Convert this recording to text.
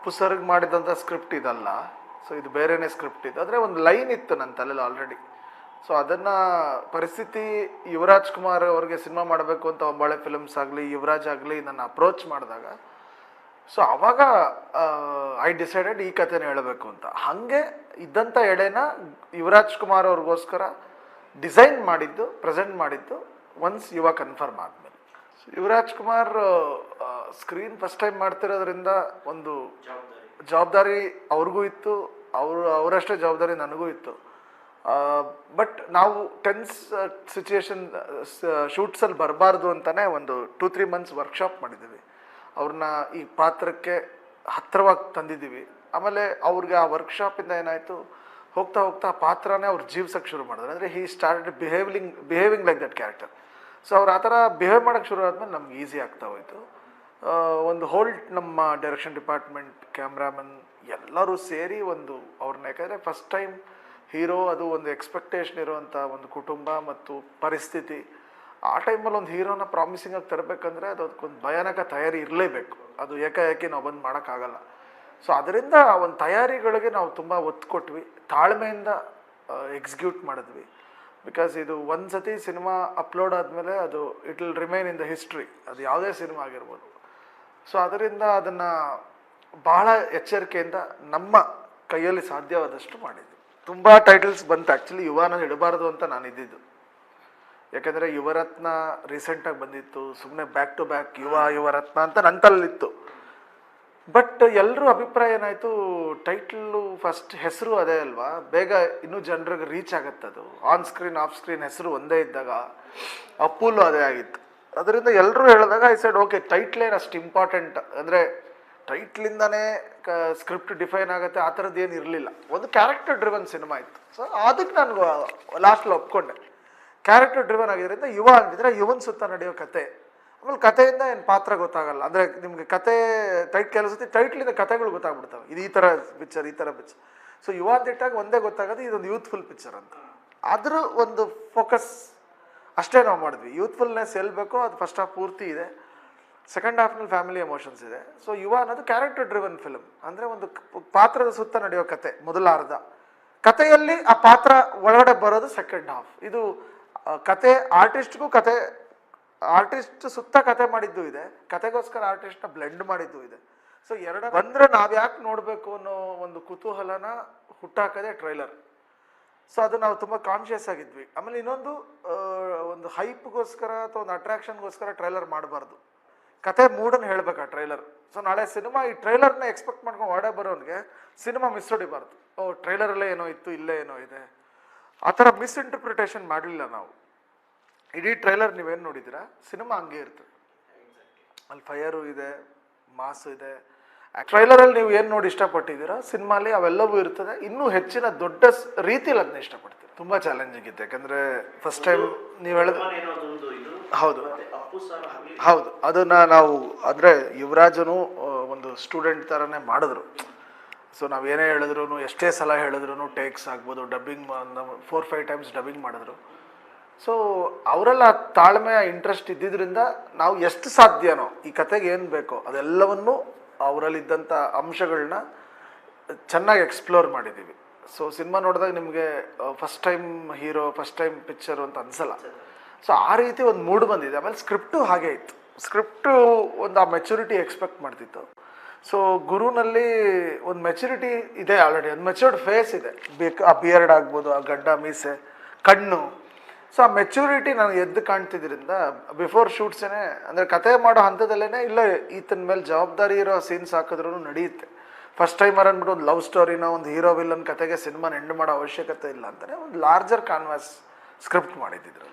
ಅಪ್ಪು ಸರ್ಗೆ ಮಾಡಿದಂಥ ಸ್ಕ್ರಿಪ್ಟ್ ಇದಲ್ಲ. ಸೊ ಇದು ಬೇರೆನೇ ಸ್ಕ್ರಿಪ್ಟ್ ಇದು. ಆದರೆ ಒಂದು ಲೈನ್ ಇತ್ತು ನನ್ನ ತಲೆಯಲ್ಲಿ ಆಲ್ರೆಡಿ ಸೊ ಅದನ್ನು ಪರಿಸ್ಥಿತಿ ಯುವರಾಜ್ ಕುಮಾರ್ ಅವ್ರಿಗೆ ಸಿನಿಮಾ ಮಾಡಬೇಕು ಅಂತ ಒಂಬಾಳೆ ಫಿಲಮ್ಸ್ ಆಗಲಿ, ಯುವರಾಜ್ ಆಗಲಿ ನನ್ನ ಅಪ್ರೋಚ್ ಮಾಡಿದಾಗ ಸೊ ಅವಾಗ ಐ ಡಿಸೈಡೆಡ್ ಈ ಕಥೆನ ಹೇಳಬೇಕು ಅಂತ. ಹಾಗೆ ಇದ್ದಂಥ ಎಳೆನ ಯುವರಾಜ್ ಕುಮಾರ್ ಅವ್ರಿಗೋಸ್ಕರ ಡಿಸೈನ್ ಮಾಡಿದ್ದು ಪ್ರೆಸೆಂಟ್ ಮಾಡಿದ್ದು ಒನ್ಸ್ ಯುವ ಕನ್ಫರ್ಮ್ ಆದಮೇಲೆ. Yuvraj Kumar screen first time ಮಾಡ್ತಿರೋದ್ರಿಂದ ಒಂದು ಜವಾಬ್ದಾರಿ. ಅವ್ರಿಗೂ ಇತ್ತು ಅವರು ಅವರಷ್ಟೇ ಜವಾಬ್ದಾರಿ ನನಗೂ ಇತ್ತು. ಬಟ್ ನಾವು ಟೆನ್ಸ್ ಸಿಚುಯೇಷನ್ ಶೂಟ್ಸಲ್ಲಿ ಬರಬಾರ್ದು ಅಂತಲೇ ಒಂದು ಟೂ ತ್ರೀ ಮಂತ್ಸ್ ವರ್ಕ್ಶಾಪ್ ಮಾಡಿದ್ದೀವಿ. ಅವ್ರನ್ನ ಈ ಪಾತ್ರಕ್ಕೆ ಹತ್ತಿರವಾಗಿ ತಂದಿದ್ದೀವಿ. ಆಮೇಲೆ ಅವ್ರಿಗೆ ಆ ವರ್ಕ್ಶಾಪಿಂದ ಏನಾಯಿತು ಹೋಗ್ತಾ ಹೋಗ್ತಾ ಆ ಪಾತ್ರನೇ ಅವ್ರು ಜೀವ್ಸಕ್ಕೆ ಶುರು ಮಾಡಿದ್ರು. ಅಂದರೆ he start behaving behaving like that character so ಅವ್ರು ಆ ಥರ ಬಿಹೇವ್ ಮಾಡೋಕ್ಕೆ ಶುರು ಆದಮೇಲೆ ನಮ್ಗೆ ಈಸಿ ಆಗ್ತಾ ಹೋಯಿತು. ಒಂದು ಹೋಲ್ಟ್ ನಮ್ಮ ಡೈರೆಕ್ಷನ್ ಡಿಪಾರ್ಟ್ಮೆಂಟ್ ಕ್ಯಾಮ್ರಾಮನ್ ಎಲ್ಲರೂ ಸೇರಿ ಒಂದು ಅವ್ರನ್ನ, ಯಾಕಂದರೆ ಫಸ್ಟ್ ಟೈಮ್ ಹೀರೋ ಅದು ಒಂದು ಎಕ್ಸ್ಪೆಕ್ಟೇಷನ್ ಇರುವಂಥ ಒಂದು ಕುಟುಂಬ ಮತ್ತು ಪರಿಸ್ಥಿತಿ. ಆ ಟೈಮಲ್ಲಿ ಒಂದು ಹೀರೋನ ಪ್ರಾಮಿಸಿಂಗ್ ಆಗಿ ತರಬೇಕಂದ್ರೆ ಅದು ಅದಕ್ಕೊಂದು ಭಯಾನಕ ತಯಾರಿ ಇರಲೇಬೇಕು. ಅದು ಏಕಾಏಕಿ ನಾವು ಬಂದು ಮಾಡೋಕ್ಕಾಗಲ್ಲ. ಸೊ ಅದರಿಂದ ಒಂದು ತಯಾರಿಗಳಿಗೆ ನಾವು ತುಂಬ ಒತ್ತು ಕೊಟ್ವಿ. ತಾಳ್ಮೆಯಿಂದ ಎಕ್ಸಿಕ್ಯೂಟ್ ಮಾಡಿದ್ವಿ. ಬಿಕಾಸ್ ಇದು ಒಂದು ಸತಿ ಸಿನಿಮಾ ಅಪ್ಲೋಡ್ ಆದಮೇಲೆ ಅದು it will remain in the history ಅದು ಯಾವುದೇ ಸಿನಿಮಾ ಆಗಿರ್ಬೋದು. ಸೊ ಅದರಿಂದ ಅದನ್ನು ಬಹಳ ಎಚ್ಚರಿಕೆಯಿಂದ ನಮ್ಮ ಕೈಯಲ್ಲಿ ಸಾಧ್ಯವಾದಷ್ಟು ಮಾಡಿದ್ವಿ. ತುಂಬ ಟೈಟಲ್ಸ್ ಬಂತು. ಆ್ಯಕ್ಚುಲಿ ಯುವನ ಇಡಬಾರ್ದು ಅಂತ ನಾನು ಇದ್ದಿದ್ದು. ಯಾಕಂದರೆ ಯುವರತ್ನ ರೀಸೆಂಟಾಗಿ ಬಂದಿತ್ತು. ಸುಮ್ಮನೆ ಬ್ಯಾಕ್ ಟು ಬ್ಯಾಕ್ ಯುವ, ಯುವರತ್ನ ಅಂತ ನಂತಲ್ಲಿತ್ತು ಬಟ್ ಎಲ್ಲರೂ ಅಭಿಪ್ರಾಯ ಏನಾಯಿತು ಟೈಟ್ಲು ಫಸ್ಟ್ ಹೆಸರು ಅದೇ ಅಲ್ವಾ? ಬೇಗ ಇನ್ನೂ ಜನರಿಗೆ ರೀಚ್ ಆಗತ್ತೆ ಅದು ಆನ್ ಸ್ಕ್ರೀನ್ ಆಫ್ ಸ್ಕ್ರೀನ್ ಹೆಸರು ಒಂದೇ ಇದ್ದಾಗ ಅಪ್ಪುಲು ಅದೇ ಆಗಿತ್ತು. ಅದರಿಂದ ಎಲ್ಲರೂ ಹೇಳಿದಾಗ ಐ ಸೈಡ್ ಓಕೆ ಟೈಟ್ಲೇನು ಅಷ್ಟು ಇಂಪಾರ್ಟೆಂಟ್ ಅಂದರೆ ಟೈಟ್ಲಿಂದನೇ ಕ ಸ್ಕ್ರಿಪ್ಟ್ ಡಿಫೈನ್ ಆಗುತ್ತೆ, ಆ ಥರದ್ದು ಏನು ಇರಲಿಲ್ಲ. ಒಂದು ಕ್ಯಾರೆಕ್ಟರ್ ಡ್ರಿವನ್ ಸಿನಿಮಾ ಇತ್ತು. ಸೊ ಅದಕ್ಕೆ ನಾನು ಲಾಸ್ಟಲ್ಲಿ ಒಪ್ಕೊಂಡೆ. ಕ್ಯಾರೆಕ್ಟರ್ ಡ್ರಿವನ್ ಆಗಿದ್ದರಿಂದ ಯುವ ಅಂದಿದ್ರೆ ಯುವನ್ ಸುತ್ತ ನಡೆಯೋ ಕತೆ. ಆಮೇಲೆ ಕಥೆಯಿಂದ ಏನು ಪಾತ್ರ ಗೊತ್ತಾಗಲ್ಲ. ಅಂದರೆ ನಿಮಗೆ ಕತೆ ಟೈಟ್ ಕೆಲವು ಸತಿ ಟೈಟ್ಲಿಂದ ಕತೆಗಳು ಗೊತ್ತಾಗ್ಬಿಡ್ತವೆ. ಇದು ಈ ಥರ ಪಿಕ್ಚರ್ ಈ ಥರ ಪಿಕ್ಚರ್ ಸೊ ಯುವ ದಿಟ್ಟಾಗ ಒಂದೇ ಗೊತ್ತಾಗೋದು, ಇದೊಂದು ಯೂತ್ಫುಲ್ ಪಿಕ್ಚರ್ ಅಂತ. ಅದ್ರ ಒಂದು ಫೋಕಸ್ ಅಷ್ಟೇ ನಾವು ಮಾಡಿದ್ವಿ. ಯೂತ್ಫುಲ್ನೆಸ್ ಎಲ್ಲಿ ಬೇಕೋ ಅದು ಫಸ್ಟ್ ಹಾಫ್ ಪೂರ್ತಿ ಇದೆ. ಸೆಕೆಂಡ್ ಹಾಫ್ನಲ್ಲಿ ಫ್ಯಾಮಿಲಿ ಎಮೋಷನ್ಸ್ ಇದೆ. ಸೊ ಯುವ ಅನ್ನೋದು ಕ್ಯಾರೆಕ್ಟರ್ ಡ್ರಿವನ್ ಫಿಲಮ್ ಅಂದರೆ ಒಂದು ಪಾತ್ರದ ಸುತ್ತ ನಡೆಯೋ ಕತೆ, ಮೊದಲ ಅರ್ಧ. ಕಥೆಯಲ್ಲಿ ಆ ಪಾತ್ರ ಒಳಗಡೆ ಬರೋದು ಸೆಕೆಂಡ್ ಹಾಫ್ ಇದು ಕತೆ ಆರ್ಟಿಸ್ಟ್ಗೂ ಕತೆ ಆರ್ಟಿಸ್ಟ್ ಸುತ್ತ ಕತೆ ಮಾಡಿದ್ದು ಇದೆ. ಕತೆಗೋಸ್ಕರ ಆರ್ಟಿಸ್ಟ್ನ ಬ್ಲೆಂಡ್ ಮಾಡಿದ್ದು ಇದೆ. ಸೊ ಎರಡ ಬಂದರೆ ನಾವು ಯಾಕೆ ನೋಡಬೇಕು ಅನ್ನೋ ಒಂದು ಕುತೂಹಲನ ಹುಟ್ಟಾಕದೆ ಟ್ರೈಲರ್ ಸೊ ಅದು ನಾವು ತುಂಬ ಕಾನ್ಷಿಯಸ್ ಆಗಿದ್ವಿ. ಆಮೇಲೆ ಇನ್ನೊಂದು ಒಂದು ಹೈಪ್ಗೋಸ್ಕರ ಅಥವಾ ಒಂದು ಅಟ್ರಾಕ್ಷನ್ಗೋಸ್ಕರ ಟ್ರೈಲರ್ ಮಾಡಬಾರ್ದು. ಕತೆ ಮೂಡನ್ನು ಹೇಳ್ಬೇಕು ಆ ಟ್ರೈಲರ್ ಸೊ ನಾಳೆ ಸಿನಿಮಾ, ಈ ಟ್ರೈಲರ್ನ ಎಕ್ಸ್ಪೆಕ್ಟ್ ಮಾಡ್ಕೊಂಡು ಹೊಡೆ ಬರೋನಿಗೆ ಸಿನಿಮಾ ಮಿಸ್ ಹೊಡಿಬಾರ್ದು. ಓ ಟ್ರೈಲರಲ್ಲೇ ಏನೋ ಇತ್ತು, ಇಲ್ಲೇ ಏನೋ ಇದೆ. ಆ ಥರ ಮಿಸ್ಇಂಟರ್ಪ್ರಿಟೇಷನ್ ಮಾಡಲಿಲ್ಲ ನಾವು. ಇಡೀ ಟ್ರೈಲರ್ ನೀವೇನು ನೋಡಿದ್ದೀರಾ? ಸಿನಿಮಾ ಹಂಗೆ ಇರ್ತದೆ ಅಲ್ಲಿ ಫೈರು ಇದೆ, ಮಾಸು ಇದೆ ಟ್ರೈಲರಲ್ಲಿ ನೀವು ಏನು ನೋಡಿ ಇಷ್ಟಪಟ್ಟಿದ್ದೀರಾ? ಸಿನಿಮಾಲಿ ಅವೆಲ್ಲವೂ ಇರ್ತದೆ. ಇನ್ನೂ ಹೆಚ್ಚಿನ ದೊಡ್ಡ ರೀತಿಯಲ್ಲಿ ಅದನ್ನ ಇಷ್ಟಪಡ್ತೀವಿ ತುಂಬ ಚಾಲೆಂಜಿಂಗ್ ಇತ್ತು. ಯಾಕಂದರೆ ಫಸ್ಟ್ ಟೈಮ್ ನೀವು ಹೇಳಿದ ಹೌದು. ಹೌದು. ಅದನ್ನ ನಾವು ಅಂದರೆ ಯುವರಾಜನು ಒಂದು ಸ್ಟೂಡೆಂಟ್ ಥರನೇ ಮಾಡಿದ್ರು. ಸೊ ನಾವು ಏನೇ ಹೇಳಿದ್ರು ಎಷ್ಟೇ ಸಲ ಹೇಳಿದ್ರು ಟೇಕ್ಸ್ ಆಗ್ಬೋದು. Dubbing four five times dubbing ಮಾಡಿದ್ರು. ಸೊ ಅವರೆಲ್ಲ ತಾಳ್ಮೆಯ ಇಂಟ್ರೆಸ್ಟ್ ಇದ್ದಿದ್ರಿಂದ ನಾವು ಎಷ್ಟು ಸಾಧ್ಯನೋ ಈ ಕತೆಗೆ ಏನು ಬೇಕೋ ಅದೆಲ್ಲವನ್ನು ಅವರಲ್ಲಿದ್ದಂಥ ಅಂಶಗಳನ್ನ ಚೆನ್ನಾಗಿ ಎಕ್ಸ್ಪ್ಲೋರ್ ಮಾಡಿದ್ದೀವಿ. ಸೊ ಸಿನಿಮಾ ನೋಡಿದಾಗ ನಿಮಗೆ first time hero first time picture ಅಂತ ಅನ್ಸಲ್ಲ. ಸೊ ಆ ರೀತಿ ಒಂದು ಮೂಡ್ ಬಂದಿದೆ. ಆಮೇಲೆ ಸ್ಕ್ರಿಪ್ಟು ಹಾಗೆ ಇತ್ತು ಸ್ಕ್ರಿಪ್ಟು ಒಂದು ಆ ಮೆಚುರಿಟಿ ಎಕ್ಸ್ಪೆಕ್ಟ್ ಮಾಡ್ತಿತ್ತು. ಸೊ ಗುರುನಲ್ಲಿ ಒಂದು ಮೆಚುರಿಟಿ ಇದೆ ಆಲ್ರೆಡಿ ಒಂದು ಮೆಚೂರ್ಡ್ ಫೇಸ್ ಇದೆ. ಬೇಕು ಆ ಬಿಯರ್ಡ್ ಆಗ್ಬೋದು, ಆ ಗಡ್ಡ, ಮೀಸೆ, ಕಣ್ಣು. ಸೊ ಆ ಮೆಚುರಿಟಿ ನಾನು ಎದ್ದು ಕಾಣ್ತಿದ್ರಿಂದ ಬಿಫೋರ್ ಶೂಟ್ಸೇನೆ ಅಂದರೆ ಕತೆ ಮಾಡೋ ಹಂತದಲ್ಲೇ ಇಲ್ಲ, ಈತನ ಮೇಲೆ ಜವಾಬ್ದಾರಿ ಇರೋ ಸೀನ್ಸ್ ಹಾಕಿದ್ರೂ ನಡೆಯುತ್ತೆ. ಫಸ್ಟ್ ಟೈಮರ್ ಅಂದ್ಬಿಟ್ಟು ಒಂದು ಲವ್ ಸ್ಟೋರಿನ ಒಂದು ಹೀರೋ ವಿಲ್ಲನ್ ಕತೆಗೆ ಸಿನಿಮಾನ ಎಂಡ್ ಮಾಡೋ ಅವಶ್ಯಕತೆ ಇಲ್ಲ ಅಂತಲೇ ಒಂದು ಲಾರ್ಜರ್ ಕಾನ್ವಾಸ್ ಸ್ಕ್ರಿಪ್ಟ್ ಮಾಡಿದ್ದಿದ್ರಲ್ಲಿ.